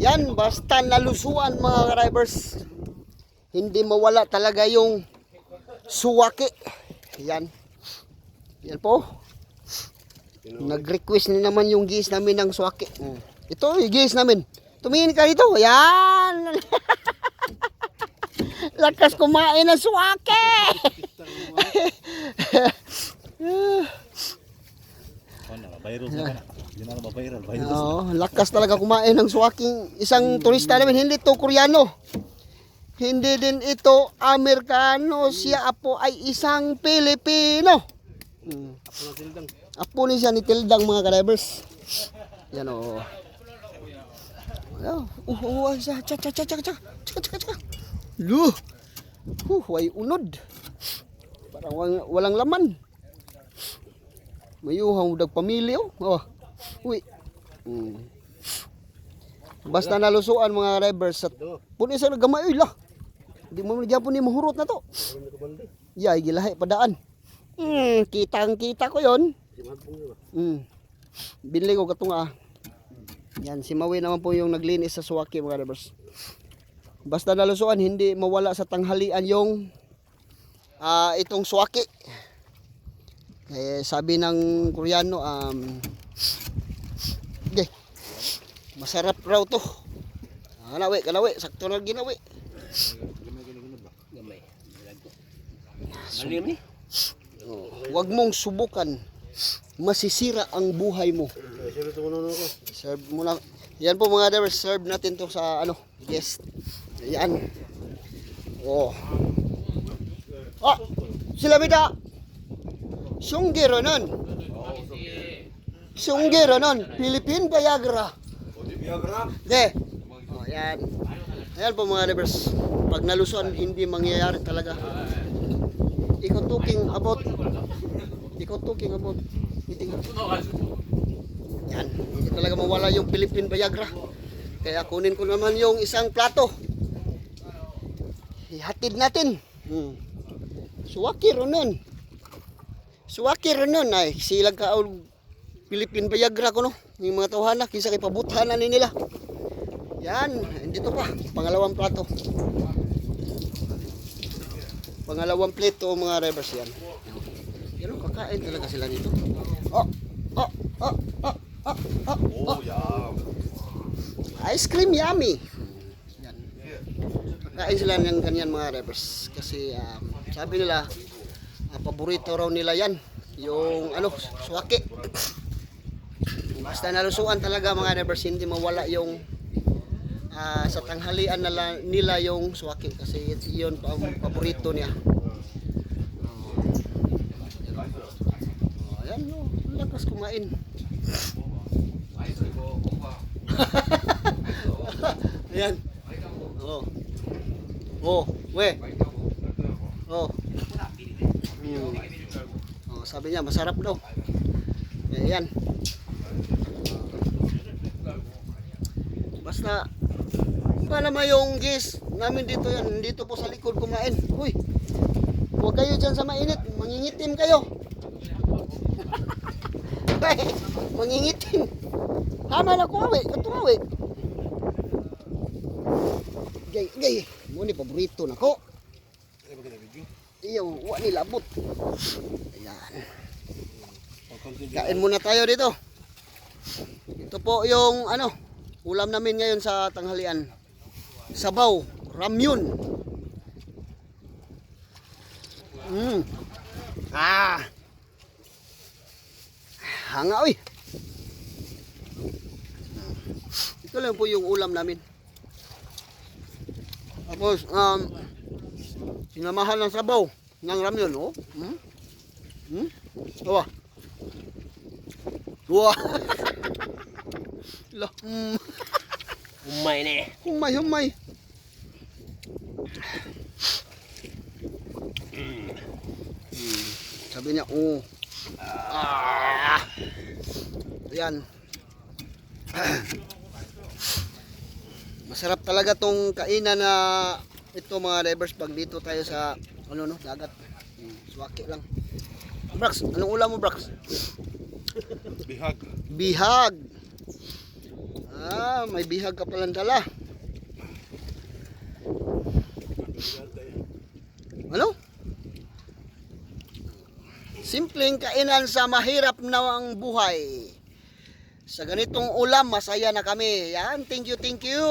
Yan, basta nalusuan mga drivers. Hindi mawala talaga yung suwaki. Yan. Yan po. Nag-request ni naman yung gis namin ng suwaki. Ito, yung gis namin. Tumingin ka dito. Yan. Lakas kumain ng suwaki. Viral sa kana. Hindi na viral, viral. Oo, lakas talaga kumain ng suwaking isang turista namin. Hindi to Koreano. Hindi din ito Amerikano. Siya apo ay isang Pilipino. Mm. Apo ni siya ni Tildang mga kadivers. Yan o. Oh, uh, uh, uh, siya. Tsa, tsa, tsa, tsa, tsa, tsa, tsa, tsa. Luh. Huh, way unod. Parang walang, walang laman. Mayuhang dag pamilya oh. Oh. Uy. Mm. Basta nalusuan mga drivers sa puno sa gamay uy lah. Di mo po ni mahurot na to. Yay, gilahi padaan. Hmm, kitang kita ko yon. Hmm. Binili ko katong ah. Yan, si Mawi naman po yung naglinis sa suwaki mga drivers. Basta nalusuan, hindi mawala sa tanghalian yung ah, itong suwaki. Eh, sabi ng Koreano, um, okay, masarap raw to. Nawi, kanawi, sakto na ginawi. Malim ni. Oh, Huwag mong subukan. Masisira ang buhay mo. Serve mo na. Yan po mga drivers, serve natin to sa ano, guest. Yan. Oh. Ah, sila bida. Sunggero nun. Sunggero nun. Philippine Viagra. De. Oh, yan. Ayan po mga drivers. Pag nalusuan, hindi mangyayari talaga. Ikaw talking about ikaw talking about eating yan hindi talaga mawala yung Philippine Viagra kaya kunin ko naman yung isang plato ihatid natin hmm. suwaki ronon suwaki ronon ay silag ka og Philippine Viagra ko no yung mga tawhana kinsa kay pabuthanan ni nila yan dito pa pangalawang plato pangalawang plate o mga rivers yan. Pero kakain talaga sila nito. Oh, oh, oh, oh, oh, oh, oh. Ice cream yummy. Yan. Kakain sila ng ganyan mga rivers. Kasi um, sabi nila, ah, paborito raw nila yan. Yung ano, suwaki. Basta nalusuan talaga mga rivers, hindi mawala yung ah, sa tanghalian nila, nila yung suwaki kasi yun ang paborito niya. Oh, ayan no, lakas kumain. ayan. Oh. Oh, we. Oh. Mm. Oh, sabi niya masarap daw. Ayan. Basta Paano mo yung gis namin dito yan, dito po sa likod kumain. Uy, huwag kayo dyan sa mainit, mangingitim kayo. mangingitim. Tama na ko awi, katuawi. Gay, gay, mo ni paborito na ko. Iyo, wa ni labot. Ayan. Kain muna tayo dito. Ito po yung ano, ulam namin ngayon sa tanghalian. Sabaw, ramyun. Mm. Ah. Hanga oy. Ito lang po yung ulam namin. Tapos, um, sinamahan ng sabaw ng ramyun, oh. Hmm? Hmm? Tawa. Wah. Lah, mm. Umay ni. Humay, humay. Hmm. Sabi niya, oh. Ah. Ayan. Masarap talaga tong kainan na ito mga divers pag dito tayo sa ano no, dagat. Hmm, Swaki lang. Brax, anong ulam mo Brax? Bihag. Bihag. Ah, may bihag ka palang dala. Ano? Simpleng kainan sa mahirap na ang buhay. Sa ganitong ulam, masaya na kami. Yan, thank you, thank you.